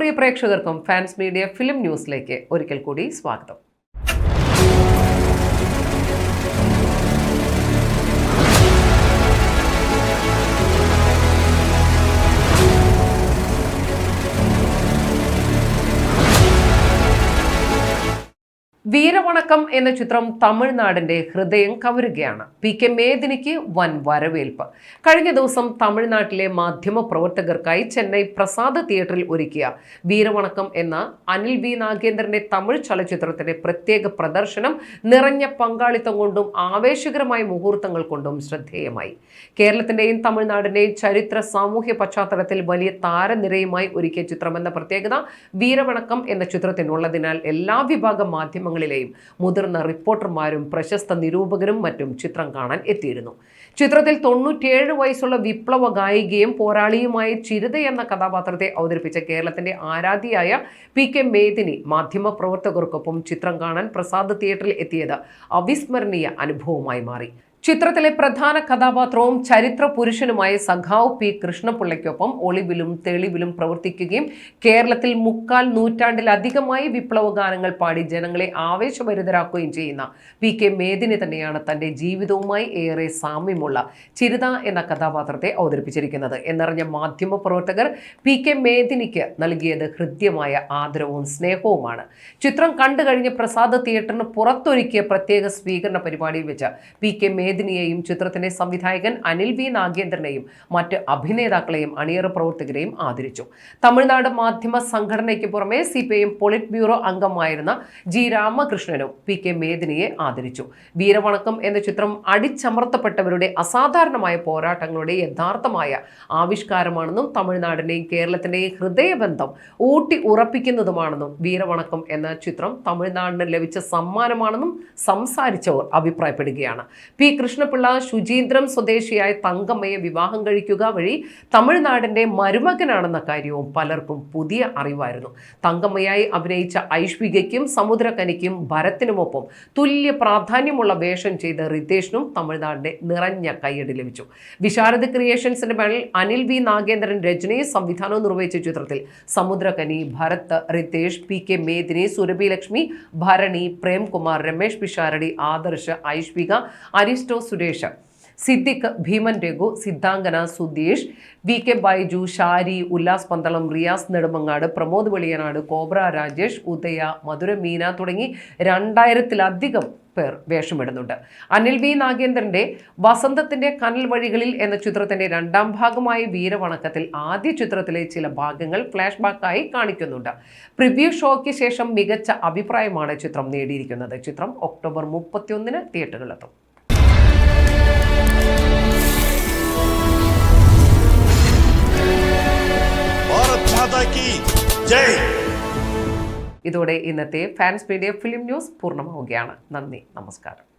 പ്രിയ പ്രേക്ഷകർക്കും fans media film ന്യൂസിലേക്ക് ഒരിക്കൽ കൂടി സ്വാഗതം. വീരവണക്കം എന്ന ചിത്രം തമിഴ്നാടിന്റെ ഹൃദയം കവരുകയാണ്. പി കെ മേദിനിക്ക് വൻ വരവേൽപ്പ്. കഴിഞ്ഞ ദിവസം തമിഴ്നാട്ടിലെ മാധ്യമ പ്രവർത്തകർക്കായി ചെന്നൈ പ്രസാദ് തിയേറ്ററിൽ ഒരുക്കിയ വീരവണക്കം എന്ന അനിൽ വി നാഗേന്ദ്രന്റെ തമിഴ് ചലച്ചിത്രത്തിന്റെ പ്രത്യേക പ്രദർശനം നിറഞ്ഞ പങ്കാളിത്തം കൊണ്ടും ആവേശകരമായ മുഹൂർത്തങ്ങൾ കൊണ്ടും ശ്രദ്ധേയമായി. കേരളത്തിന്റെയും തമിഴ്നാടിന്റെയും ചരിത്ര സാമൂഹ്യ പശ്ചാത്തലത്തിൽ വലിയ താരനിരയുമായി ഒരുക്കിയ ചിത്രമെന്ന പ്രത്യേകത വീരവണക്കം എന്ന ചിത്രത്തിനുള്ളതിനാൽ എല്ലാ വിഭാഗം മാധ്യമങ്ങളിലെയും മുതിർന്ന റിപ്പോർട്ടർമാരും പ്രശസ്ത നിരൂപകരും മറ്റും ചിത്രം കാണാൻ എത്തിയിരുന്നു. ചിത്രത്തിൽ തൊണ്ണൂറ്റിയേഴ് വയസ്സുള്ള വിപ്ലവ ഗായികയും പോരാളിയുമായ ചിരുത എന്ന കഥാപാത്രത്തെ അവതരിപ്പിച്ച കേരളത്തിന്റെ ആരാധിയായ പി കെ മേദിനി മാധ്യമ പ്രവർത്തകർക്കൊപ്പം ചിത്രം കാണാൻ പ്രസാദ് തിയേറ്ററിൽ എത്തിയത് അവിസ്മരണീയ അനുഭവമായി മാറി. ചിത്രത്തിലെ പ്രധാന കഥാപാത്രവും ചരിത്ര പുരുഷനുമായ സഖാവ് പി കൃഷ്ണപിള്ളയ്ക്കൊപ്പം ഒളിവിലും തെളിവിലും പ്രവർത്തിക്കുകയും കേരളത്തിൽ മുക്കാൽ നൂറ്റാണ്ടിലധികമായി വിപ്ലവ ഗാനങ്ങൾ പാടി ജനങ്ങളെ ആവേശഭരിതരാക്കുകയും ചെയ്യുന്ന പി കെ മേദിനി തന്നെയാണ് തന്റെ ജീവിതവുമായി ഏറെ സാമ്യമുള്ള ചിരിത എന്ന കഥാപാത്രത്തെ അവതരിപ്പിച്ചിരിക്കുന്നത്. എന്നറിഞ്ഞ മാധ്യമ പ്രവർത്തകർ പി കെ മേദിനിക്ക് നൽകിയത് ഹൃദ്യമായ ആദരവും സ്നേഹവുമാണ്. ചിത്രം കണ്ടു കഴിഞ്ഞ് പ്രസാദ് തിയേറ്ററിന് പുറത്തൊരുക്കിയ പ്രത്യേക സ്വീകരണ പരിപാടിയിൽ വെച്ച് പി കെ മേദിനിയെയും ചിത്രത്തിന്റെ സംവിധായകൻ അനിൽ വി നാഗേന്ദ്രനെയും മറ്റ് അഭിനേതാക്കളെയും അണിയറ പ്രവർത്തകരെയും ആദരിച്ചു. തമിഴ്നാട് മാധ്യമ സംഘടനയ്ക്ക് പുറമെ സി പി പൊളിറ്റ് ബ്യൂറോ അംഗമായിരുന്ന ജി രാമകൃഷ്ണനും പി കെ മേദിനിയെ ആദരിച്ചു. വീരവണക്കം എന്ന ചിത്രം അടിച്ചമർത്തപ്പെട്ടവരുടെ അസാധാരണമായ പോരാട്ടങ്ങളുടെ യഥാർത്ഥമായ ആവിഷ്കാരമാണെന്നും തമിഴ്നാടിന്റെയും കേരളത്തിന്റെയും ഹൃദയബന്ധം ഊട്ടി ഉറപ്പിക്കുന്നതുമാണെന്നും വീരവണക്കം എന്ന ചിത്രം തമിഴ്നാടിന് ലഭിച്ച സമ്മാനമാണെന്നും സംസാരിച്ചവർ അഭിപ്രായപ്പെടുകയാണ്. പി കൃഷ്ണപിള്ള ശുചീന്ദ്രം സ്വദേശിയായ തങ്കമ്മയെ വിവാഹം കഴിക്കുക വഴി തമിഴ്നാടിന്റെ മരുമകനാണെന്ന കാര്യവും പലർക്കും പുതിയ അറിവായിരുന്നു. തങ്കമ്മയായി അഭിനയിച്ച ഐശ്വികയ്ക്കും സമുദ്രകനിക്കും ഭരത്തിനുമൊപ്പം തുല്യ പ്രാധാന്യമുള്ള വേഷം ചെയ്ത റിതേഷിനും തമിഴ്നാടിന്റെ നിറഞ്ഞ കൈയടി ലഭിച്ചു. വിശാരദ ക്രിയേഷൻസിന്റെ മേളിൽ അനിൽ വി നാഗേന്ദ്രൻ രചനയും സംവിധാനവും നിർവഹിച്ച ചിത്രത്തിൽ Samuthirakani Bharath Ritesh P K Medini Surabhi Lakshmi Bharani Premkumar Ramesh Pisharody Adarsh Aishwika Aristo Suresh? Siddique Bheeman Raghu Siddhangana Sudheesh V K Baiju Shari Ullas Pandalam Riyas Nedumangad Pramod Veliyanad Cobra Rajesh Udaya Madhura Meena തുടങ്ങി രണ്ടായിരത്തിലധികം പേർ വേഷമിടുന്നുണ്ട്. Anil V നാഗേന്ദ്രന്റെ വസന്തത്തിന്റെ കനൽ വഴികളിൽ എന്ന ചിത്രത്തിന്റെ രണ്ടാം ഭാഗമായ വീരവണക്കത്തിൽ ആദ്യ ചിത്രത്തിലെ ചില ഭാഗങ്ങൾ ഫ്ലാഷ് ബാക്കായി കാണിക്കുന്നുണ്ട്. പ്രിവ്യൂ ഷോയ്ക്ക് ശേഷം മികച്ച അഭിപ്രായമാണ് ചിത്രം നേടിയിരിക്കുന്നത്. ചിത്രം ഒക്ടോബർ മുപ്പത്തിയൊന്നിന് തിയേറ്ററുകളിലെത്തും ജയ്. ഇതോടെ ഇന്നത്തെ ഫാൻസ് മീഡിയ ഫിലിം ന്യൂസ് പൂർണമാവുകയാണ്. നന്ദി നമസ്കാരം.